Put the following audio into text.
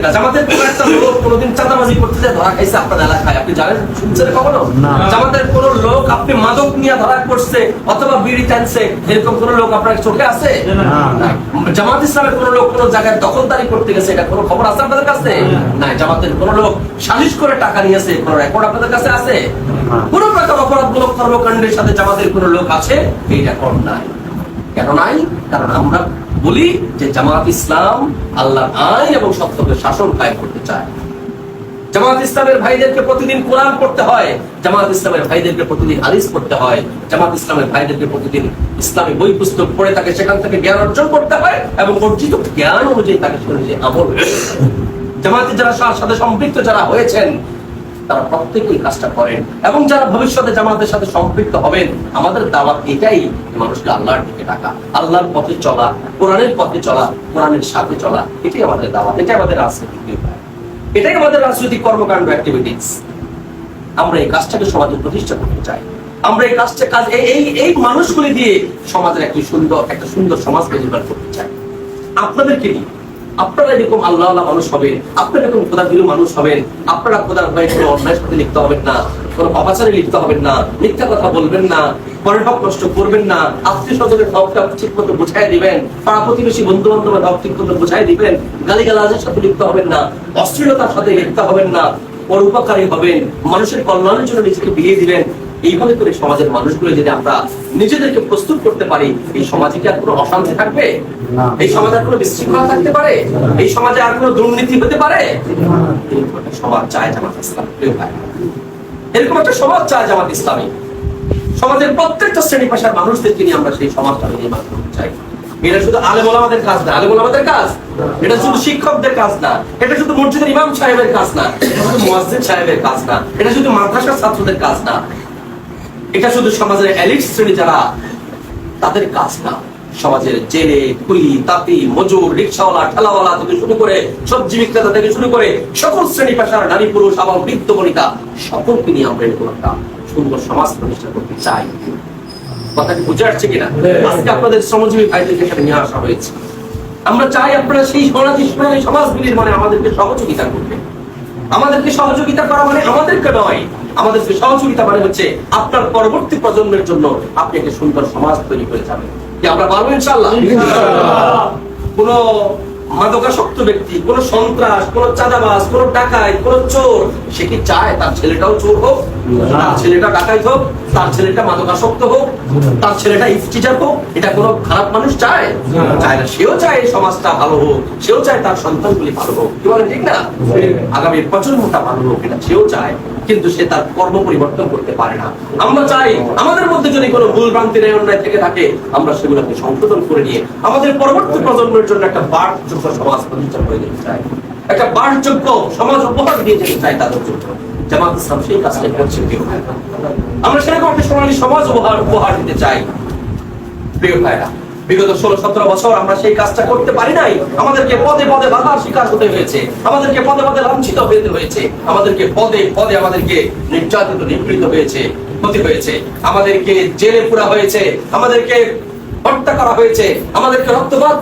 জামাতের কোন একটা লোক কোনোদিন চাঁদাবাজি করতে যায় ধরা খাইছে আপনার এলাকায়। আপনি জানেন শুনছেন কখনো? জামাতের কোন লোক আপনি মাদক নিয়ে ধরা পড়ছে অথবা বিড়ি টানছে এরকম কোন লোক আপনার চোখে আছে? জামাত ইসলামের কোন লোক কোন জায়গায় দখলদারি করতে গেছে এটা কোনো খবর আছে আপনাদের কাছে? না। জামাতের কোন লোক সালিশ করে টাকা নিয়েছে কোন রেকর্ড আপনাদের কাছে আছে? না। কোন প্রকার অপরাধমূলক কর্মকাণ্ডের সাথে জামাতের কোন লোক আছে? এই রেকর্ড নাই। কেন নাই? কারণ আমরা বলি যে জামাত ইসলাম আল্লাহ আইন এবং সত্যকে শাসন কায়েম করতে চায়। জামাত ইসলামের ভাইদেরকে প্রতিদিন কোরআন পড়তে হয় জামাত ইসলামের ভাইদেরকে প্রতিদিন হাদিস পড়তে হয় জামাত ইসলামের ভাইদেরকে প্রতিদিন ইসলামী বই পুস্তক পড়ে তাকে সেখান থেকে জ্ঞান অর্জন করতে হয় এবং অর্জিত জ্ঞান অনুযায়ী তাকে শুনে যে আমল জামাতে যারা সাথে সম্পৃক্ত যারা হয়েছেন তারা প্রত্যেকেই কাজটা করেন। এবং যারা ভবিষ্যতে জামাতের সাথে সম্পৃক্ত হবেন, আমাদের দাওয়াত এটাই মানুষকে আল্লাহর দিকে ডাকা, আল্লাহর পথে চলা, কোরআনের পথে চলা, কোরআনের সাথে চলা, এটাই আমাদের দাওয়াত, এটাই আমাদের রাজনীতি এটাই আমাদের রাজনৈতিক কর্মকাণ্ড অ্যাক্টিভিটিস আমরা এই কাজটাকে সমাজে প্রতিষ্ঠা করতে চাই। আমরা এই কাজটা কাজ, এই, এই- এই মানুষগুলি দিয়ে সমাজের একটি সুন্দর, একটা সুন্দর সমাজকে নির্মাণ করতে চাই। আপনাদেরকে নিয়ে আপনারা এরকম আল্লাহ মানুষ হবেন, আপনারা এরকম খোদা খোদাগুলো মানুষ হবেন, আপনারা খোদার ভয়ে কোনো অন্যায় সাথে লিখতে হবেন না, কোনো পাপাচারে লিখতে হবেন না, মিথ্যা কথা বলবেন না পরের হক নষ্ট করবেন না আত্মীয় স্বজনের হকটা ঠিক মতো বুঝাই দিবেন, পাড়া প্রতিবেশী বন্ধু বান্ধবের হক ঠিক মতো বুঝাই দিবেন গালি গালাজের সাথে লিপ্ত হবেন না, অশ্লীলতার সাথে লিপ্ত হবেন না, পরোপকারী হবেন, মানুষের কল্যাণের জন্য নিজেকে বিলিয়ে দিবেন এইভাবে করে সমাজের মানুষগুলো যদি আমরা নিজেদেরকে প্রস্তুত করতে পারি এই সমাজে কি আর কোনো অশান্তি থাকবে? এই সমাজে আর কোনো বিশৃঙ্খলা থাকতে পারে? এই সমাজে আর কোনো দুর্নীতি হতে পারে? সমাজ চায় জামাত ইসলাম। এরকম একটা সমাজ চায় জামাত ইসলামী। সমাজের প্রত্যেকটা শ্রেণি পেশার মানুষদেরকে নিয়ে আমরা সেই সমাজটা নির্মাণ করতে চাই। এটা শুধু আলেম ওলামাদের কাজ না আলেম ওলামাদের কাজ? এটা শুধু শিক্ষকদের কাজ না এটা শুধু মসজিদের ইমাম সাহেবের কাজ না এটা শুধু মুয়াজ্জিন সাহেবের কাজ না এটা শুধু মাদ্রাসার ছাত্রদের কাজ না। এটা শুধু সমাজের এলিট শ্রেণি যারা, তাদের কাজ না। সমাজের জেলে, কুলি, তাঁতি, মজুর, রিক্সাওয়ালা, ঠেলাওয়ালা থেকে শুরু করে সবজি বিক্রেতা থেকে শুরু করে সকল শ্রেণি পেশার নারী, পুরুষ এবং বৃদ্ধ বনিতা, সকলকে নিয়ে আমরা এরকম একটা সুন্দর সমাজ প্রতিষ্ঠা করতে চাই। কথাটি বুঝে আসছে কিনা? আজকে আপনাদের শ্রমজীবী ভাইদেরকে এখানে নিয়ে আসা হয়েছে। আমরা চাই আপনারা সেই সমাজী মানে আমাদেরকে সহযোগিতা করবেন। আমাদেরকে সহযোগিতা করা মানে আমাদেরকে নয়। আমাদেরকে সহযোগিতা মানে হচ্ছে আপনার পরবর্তী প্রজন্মের জন্য আপনি একটা সুন্দর সমাজ তৈরি করে যাবেন। কি আমরা পারব ইনশাল্লাহ কোন মাদকাসক্ত ব্যক্তি কোন সন্ত্রাস কোন চাঁদাবাজ কোন ডাকাই কোন চোর সে কি চায় তার ছেলেটাও চোর হোক? তার ছেলেটা ডাকাই হোক তার ছেলেটা মাদকাসক্ত হোক তার ছেলেটা ইফটিজার হোক এটা কোন খারাপ মানুষ চায়? চায় না। সেও চায় সমাজটা ভালো হোক সেও চায় তার সন্তানগুলি ভালো হোক। কি বলেন ঠিক না। আগামী প্রজন্মটা ভালো হোক এটা সেও চায়। কিন্তু সে তার কর্ম পরিবর্তন করতে পারে না। আমরা চাই আমাদের মধ্যে যদি কোনো ভুল ভ্রান্তি ন্যায় অন্যায় থেকে থাকে, আমরা সেগুলোকে সংশোধন করে নিয়ে আমাদের পরবর্তী প্রজন্মের জন্য একটা বাসযোগ্য সমাজ প্রতিষ্ঠা করে দিতে চাই। একটা বাসযোগ্য সমাজ উপহার দিয়ে যেতে চাই তাদের জন্য। জামাত ইসলাম সেই কাজটা করছে ভাইরা আমরা সেরকম একটা সোনালী সমাজ উপহার উপহার দিতে চাই। প্রিয় ভাইরা বিগত ষোলো, সতেরো বছর আমরা সেই কাজটা করতে পারি নাই। আমাদেরকে পদে পদে বাধার শিকার হতে হয়েছে। আমাদেরকে পদে পদে লাঞ্ছিত হতে হয়েছে। আমাদেরকে পদে পদে আমাদেরকে নির্যাতিত, নিপীড়িত হয়েছে, ক্ষতি হয়েছে। আমাদেরকে জেলে পুরা হয়েছে। আমাদেরকে হত্যা করা হয়েছে। আমাদেরকে রক্তপাত